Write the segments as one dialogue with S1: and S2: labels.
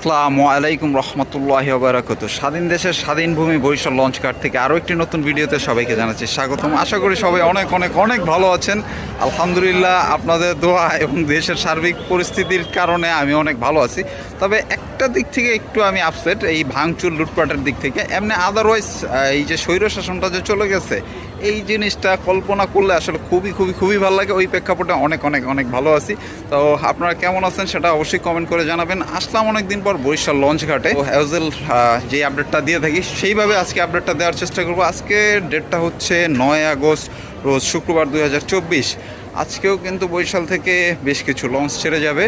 S1: আসসালামু আলাইকুম রহমতুল্লাহ বারাকত স্বাধীন দেশের স্বাধীন ভূমি বরিশাল লঞ্চ কার্ড থেকে আরও একটি নতুন ভিডিওতে সবাইকে জানাচ্ছি স্বাগতম। আশা করি সবাই অনেক অনেক অনেক ভালো আছেন। আলহামদুলিল্লাহ আপনাদের দোয়া এবং দেশের সার্বিক পরিস্থিতির কারণে আমি অনেক ভালো আছি। তবে একটা দিক থেকে একটু আমি আপসেট এই ভাঙচুর লুটপাটের দিক থেকে। এমনি আদারওয়াইজ এই যে স্বৈর শাসনটা যে চলে গেছে, এই জিনিসটা কল্পনা করলে আসলে খুবই খুবই খুবই ভালো লাগে। ওই প্রেক্ষাপটে অনেক অনেক অনেক ভালো আছি। তো আপনারা কেমন আছেন সেটা অবশ্যই কমেন্ট করে জানাবেন। আসলাম অনেক দিন পর বরিশাল লঞ্চ ঘাটে। অ্যাজেল যে আপডেটটা দিয়ে থাকি, সেইভাবে আজকে আপডেটটা দেওয়ার চেষ্টা করব। আজকে ডেটটা হচ্ছে নয় আগস্ট, রোজ শুক্রবার দু হাজার চব্বিশ। আজকেও কিন্তু বরিশাল থেকে বেশ কিছু লঞ্চ ছেড়ে যাবে।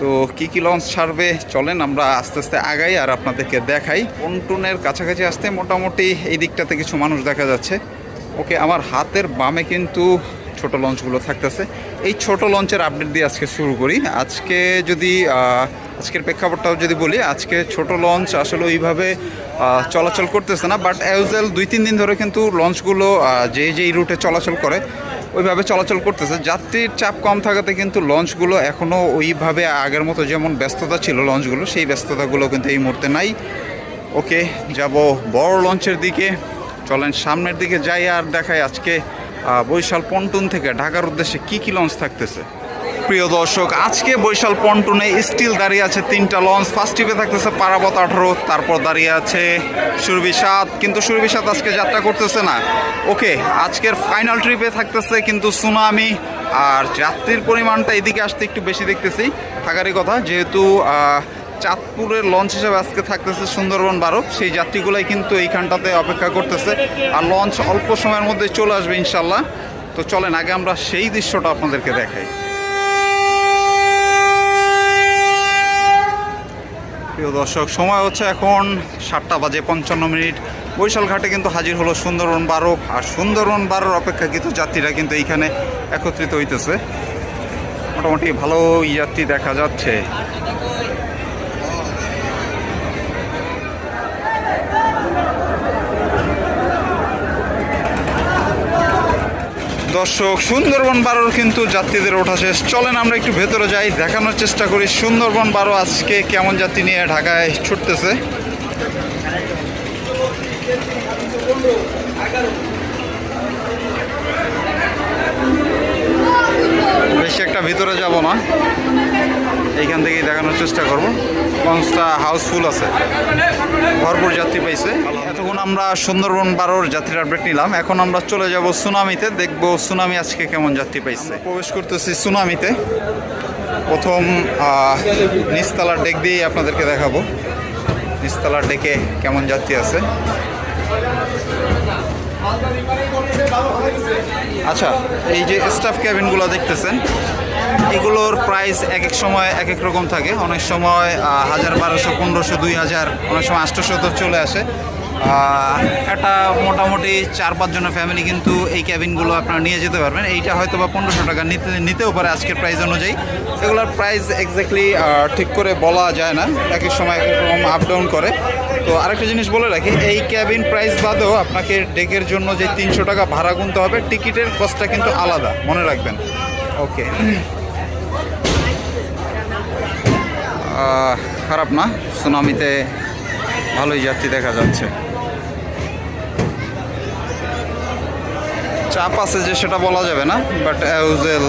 S1: তো কি কি লঞ্চ ছাড়বে? চলেন আমরা আস্তে আস্তে আগাই আর আপনাদেরকে দেখাই। পন্টুনের কাছাকাছি আসতে মোটামুটি এই দিকটাতে কিছু মানুষ দেখা যাচ্ছে। ওকে, আমার হাতের বামে কিন্তু ছোট লঞ্চগুলো থাকতেছে। এই ছোট লঞ্চের আপডেট দিয়ে আজকে শুরু করি। আজকে যদি আজকের প্রেক্ষাপটটাও যদি বলি, আজকে ছোট লঞ্চ আসলে ওইভাবে চলাচল করতেছে না বাট অ্যাউজেল দুই, তিন দিন ধরে কিন্তু লঞ্চগুলো যে যেই রুটে চলাচল করে, ওইভাবে চলাচল করতেছে। যাত্রীর চাপ কম থাকাতে কিন্তু লঞ্চগুলো এখনও ওইভাবে আগের মতো যেমন ব্যস্ততা ছিল লঞ্চগুলো, সেই ব্যস্ততাগুলো কিন্তু এই মুহূর্তে নাই। ওকে, যাব বড় লঞ্চের দিকে, চলেন সামনের দিকে যাই আর দেখাই আজকে আহ, বরিশাল পন্টুন থেকে ঢাকার উদ্দেশ্যে কি কি লঞ্চ থাকতেছে? প্রিয় দর্শক আজকে বৈশাল পন্টুনে স্টিল দাঁড়িয়ে আছে তিনটা লঞ্চ ফার্স্ট ট্রিপে থাকতেছে পারাবত আঠারো তারপর দাঁড়িয়ে আছে সাত কিন্তু সাত আজকে যাত্রা করতেছে না। ওকে আজকের ফাইনাল ট্রিপে থাকতেছে কিন্তু সুনামি আর যাত্রীর পরিমাণটা এদিকে আসতে একটু বেশি দেখতেছি। থাকারই কথা যেহেতু চাঁদপুরের লঞ্চ হিসেবে আজকে থাকতেছে সুন্দরবন বারো। সেই যাত্রীগুলাই কিন্তু এইখানটাতে অপেক্ষা করতেছে। আর লঞ্চ অল্প সময়ের মধ্যে চলে আসবে ইনশাল্লাহ। তো চলেন, আগে আমরা সেই দৃশ্যটা আপনাদেরকে দেখাই। প্রিয় দর্শক, সময় হচ্ছে এখন সাতটা বাজে পঞ্চান্ন মিনিট। বরিশাল ঘাটে কিন্তু হাজির হলো সুন্দরবন বারো। আর সুন্দরবন বারোর অপেক্ষাকৃত যাত্রীরা কিন্তু এইখানে একত্রিত হইতেছে। মোটামুটি ভালো যাত্রী দেখা যাচ্ছে। দর্শক, সুন্দরবন বারোর কিন্তু যাত্রীদের ওঠা শেষ। চলেন আমরা একটু ভেতরে যাই, দেখানোর চেষ্টা করি সুন্দরবন বারো আজকে কেমন যাত্রী নিয়ে ঢাকায় ছুটতেছে। বেশি একটা ভিতরে যাব না। এইখান থেকেই দেখানোর চেষ্টা করব। লঞ্চটা হাউসফুল আছে। ভরপুর যাত্রী পাইছে। এতক্ষণ আমরা সুন্দরবন বারোর যাত্রীর আপডেট নিলাম। এখন আমরা চলে যাব সুনামিতে। দেখব সুনামি আজকে কেমন যাত্রী পাইছে। প্রবেশ করতেছি সুনামিতে। প্রথম আহ, নিচতলার ডেক দিয়েই আপনাদেরকে দেখাবো। নিচতলার ডেকে কেমন যাত্রী আছে। আচ্ছা এই যে স্টাফ ক্যাবিনগুলো দেখতেছেন। এগুলোর প্রাইস এক এক সময় এক এক রকম থাকে। অনেক সময় হাজার বারোশো, পনেরোশো, দুই হাজার, অনেক সময় আটশোশো তো চলে আসে। একটা মোটামুটি চার পাঁচজনের ফ্যামিলি কিন্তু এই ক্যাবিনগুলো আপনারা নিয়ে যেতে পারবেন। এইটা হয়তো বা পনেরোশো টাকা নিতে, নিতেও পারে আজকের প্রাইস অনুযায়ী। এগুলোর প্রাইস এক্স্যাক্টলি ঠিক করে বলা যায় না। এক এক সময় এক রকম আপ ডাউন করে। তো আরেকটা জিনিস বলে রাখি, এই ক্যাবিন প্রাইস বাদেও আপনাকে ডেকের জন্য যে তিনশো টাকা ভাড়া গুনতে হবে টিকিটের কস্টটা কিন্তু আলাদা। মনে রাখবেন। ওকে খারাপ না। সুনামিতে ভালোই যাত্রী দেখা যাচ্ছে। চাপ আছে যে সেটা বলা যাবে না বাট অ্যাউজেল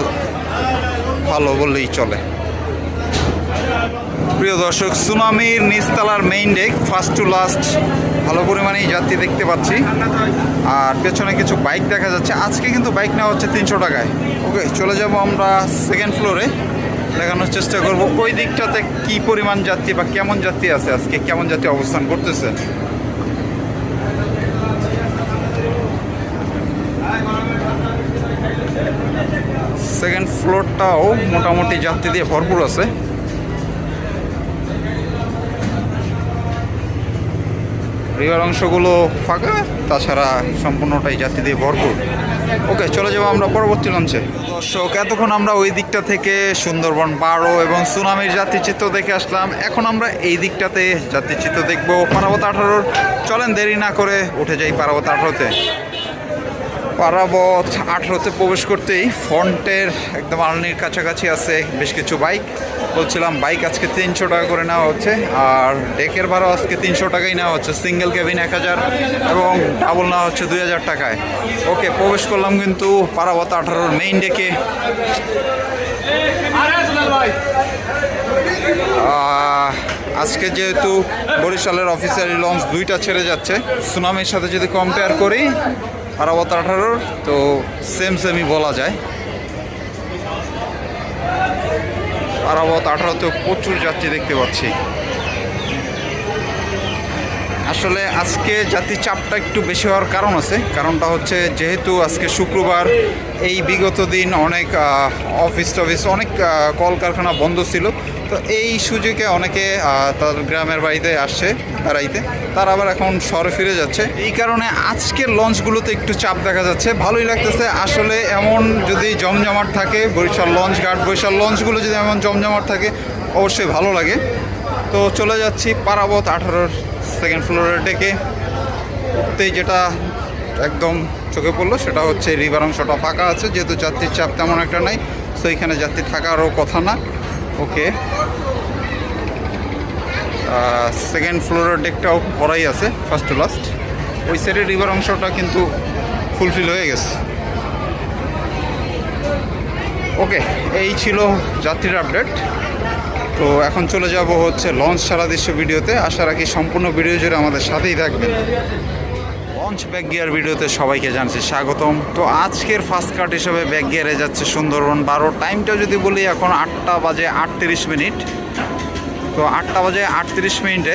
S1: ভালো বললেই চলে। প্রিয় দর্শক, সুনামির নিচতলার main deck first to last ভালো পরিমাণেই যাত্রী দেখতে পাচ্ছি। আর পেছনে কিছু বাইক দেখা যাচ্ছে। আজকে কিন্তু বাইক নেওয়া হচ্ছে তিনশো টাকায়। ওকে, চলে যাব আমরা সেকেন্ড ফ্লোরে দেখানোর চেষ্টা করব ওই দিকটাতে কি পরিমাণ যাত্রী বা কেমন যাত্রী আছে আজকে, কেমন যাত্রী অবস্থান করতেছে। সেকেন্ড ফ্লোরটাও মোটামুটি যাত্রী দিয়ে ভরপুর আছে। রিভার অংশগুলো ফাঁকা, তাছাড়া সম্পূর্ণটাই যাত্রী দিয়ে ভরপুর। ওকে, চলে যাব আমরা পরবর্তী লঞ্চে। দর্শক, এতক্ষণ আমরা ওই দিকটা থেকে সুন্দরবন বারো এবং সুনামির চিত্র দেখে আসলাম। এখন আমরা এই দিকটাতে চিত্র দেখব। পারাবত আঠারোর চলেন দেরি না করে উঠে যাই পারাবত আঠারোতে। পারাবত আঠারোতে প্রবেশ করতেই ফ্রন্টের একদম আলনির কাছাকাছি আছে বেশ কিছু বাইক। বলছিলাম, বাইক আজকে তিনশো টাকা করে নেওয়া হচ্ছে, আর ডেকের ভাড়া আজকে তিনশো টাকাই নেওয়া হচ্ছে সিঙ্গেল কেবিন এক হাজার এবং ডাবল নেওয়া হচ্ছে দুই হাজার টাকায়। ওকে, প্রবেশ করলাম কিন্তু পারাবত আঠারোর মেইন ডেকে। আজকে যেহেতু বরিশালের অফিসিয়ালি লঞ্চ দুইটা ছেড়ে যাচ্ছে, সুনামির সাথে যদি কম্পেয়ার করি, পারাবত আঠারোর, তো সেম সেমই বলা যায়। পারাবত আঠারোতে প্রচুর যাত্রী দেখতে পাচ্ছি। আসলে আজকে জাতির চাপটা একটু বেশি হওয়ার কারণ আছে। কারণটা হচ্ছে যেহেতু আজকে শুক্রবার, এই বিগত দিন অনেক অফিস টফিস, অনেক কলকারখানা বন্ধ ছিল। তো এই সুযোগে অনেকে তার গ্রামের বাড়িতে আসছে, বেড়াইতে। তারা আবার এখন শহরে ফিরে যাচ্ছে। এই কারণে আজকের লঞ্চগুলোতে একটু চাপ দেখা যাচ্ছে। ভালোই লাগতেছে। আসলে এমন যদি জমজমাট থাকে, বরিশাল লঞ্চ ঘাট, বরিশাল লঞ্চগুলো যদি এমন জমজমাট থাকে, অবশ্যই ভালো লাগে। তো চলে যাচ্ছি পারাবত আঠারোর সেকেন্ড ফ্লোরের ডেকে উঠতেই যেটা একদম চোখে পড়ল, সেটা হচ্ছে রিভার অংশটা ফাঁকা আছে, যেহেতু যাত্রীর চাপ তেমন একটা নাই, তো এখানে যাত্রী থাকারও কথা না। ওকে। সেকেন্ড ফ্লোরের ডেকটাও ভরাই আছে ফার্স্ট টু লাস্ট ওই সাইডের রিভার অংশটা কিন্তু ফুলফিল হয়ে গেছে। ওকে, এই ছিল যাত্রীর আপডেট তো এখন চলে যাব হচ্ছে লঞ্চ সারা দৃশ্য ভিডিওতে। আশা রাখি সম্পূর্ণ ভিডিও জুড়ে আমাদের সাথেই থাকবেন। লঞ্চ ব্যাক গিয়ার ভিডিওতে সবাইকে জানছি স্বাগতম। তো আজকের ফার্স্ট কাট হিসেবে ব্যাক গিয়ারে যাচ্ছে সুন্দরবন বারো। টাইমটা যদি বলি, এখন আটটা বাজে আটত্রিশ মিনিট। তো আটটা বাজে আটত্রিশ মিনিটে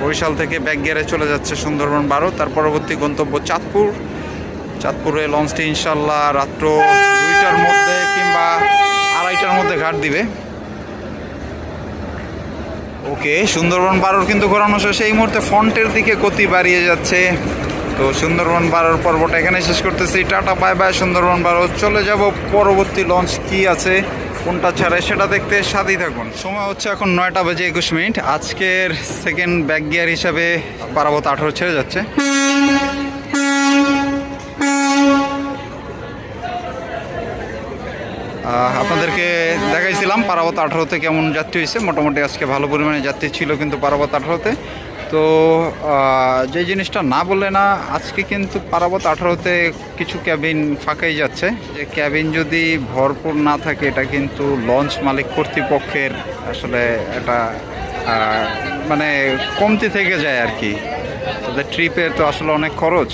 S1: বরিশাল থেকে ব্যাক গিয়ারে চলে যাচ্ছে সুন্দরবন বারো। তার পরবর্তী গন্তব্য চাঁদপুর। চাঁদপুরে লঞ্চটি ইনশাল্লাহ রাত্র দুইটার মধ্যে কিংবা আড়াইটার মধ্যে ঘাট দিবে। ওকে, সুন্দরবন বারোর কিন্তু ঘোরানো শেষ। এই মুহূর্তে ফন্টের দিকে গতি বাড়িয়ে যাচ্ছে। তো সুন্দরবন বারোর পর্বটা এখানে শেষ করতেছি। টাটা, বাই বাই, সুন্দরবন বারো। চলে যাব, পরবর্তী লঞ্চ কি আছে, কোনটা ছাড়ে সেটা দেখতে সাথেই থাকুন। সময় হচ্ছে এখন নয়টা বাজে একুশ মিনিট। আজকের সেকেন্ড ব্যাক গিয়ার হিসাবে পারাবত আঠারো ছেড়ে যাচ্ছে। আপনাদেরকে দেখাইছিলাম পারাবত আঠারোতে কেমন যাত্রী হয়েছে। মোটামুটি আজকে ভালো পরিমাণে যাত্রী ছিল কিন্তু পারাবত আঠারোতে। তো যে জিনিসটা না বললে না, আজকে কিন্তু পারাবত আঠারোতে কিছু ক্যাবিন ফাঁকাই যাচ্ছে। যে ক্যাবিন যদি ভরপুর না থাকে, এটা কিন্তু লঞ্চ মালিক কর্তৃপক্ষের আসলে এটা মানে কমতি থেকে যায় আর কি। তাদের ট্রিপের তো আসলে অনেক খরচ,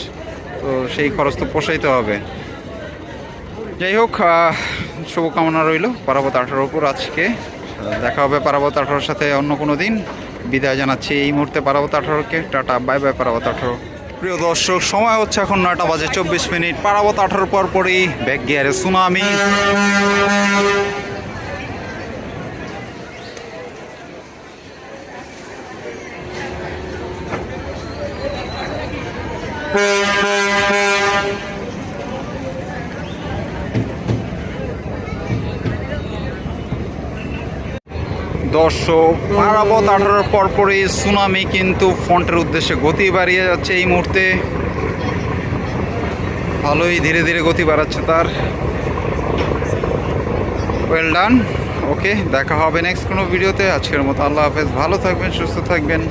S1: তো সেই খরচ তো পোষাইতে হবে। যাই হোক শুভকামনা রইল পারাবত আঠারোর উপর আজকে। দেখা হবে পারাবত আঠারোর সাথে অন্য কোনো দিন। বিদায় জানাচ্ছি এই মুহূর্তে পারাবত আঠারোকে। টাটা, বাই বাই পারাবত আঠারো। প্রিয় দর্শক, সময় হচ্ছে এখন নয়টা বাজে চব্বিশ মিনিট। পারাবত আঠারোর পর পরই ব্যাগ গিয়ারে সুনামি। দর্শক পারাবত আঠারোর পরপরই সুনামি কিন্তু ফ্রন্টের উদ্দেশ্যে গতি বাড়িয়ে যাচ্ছে এই মুহূর্তে। ভালোই ধীরে ধীরে গতি বাড়াচ্ছে তার। ওয়েল ডান ওকে দেখা হবে নেক্সট কোনো ভিডিওতে আজকের মতো আল্লাহ হাফেজ। ভালো থাকবেন, সুস্থ থাকবেন।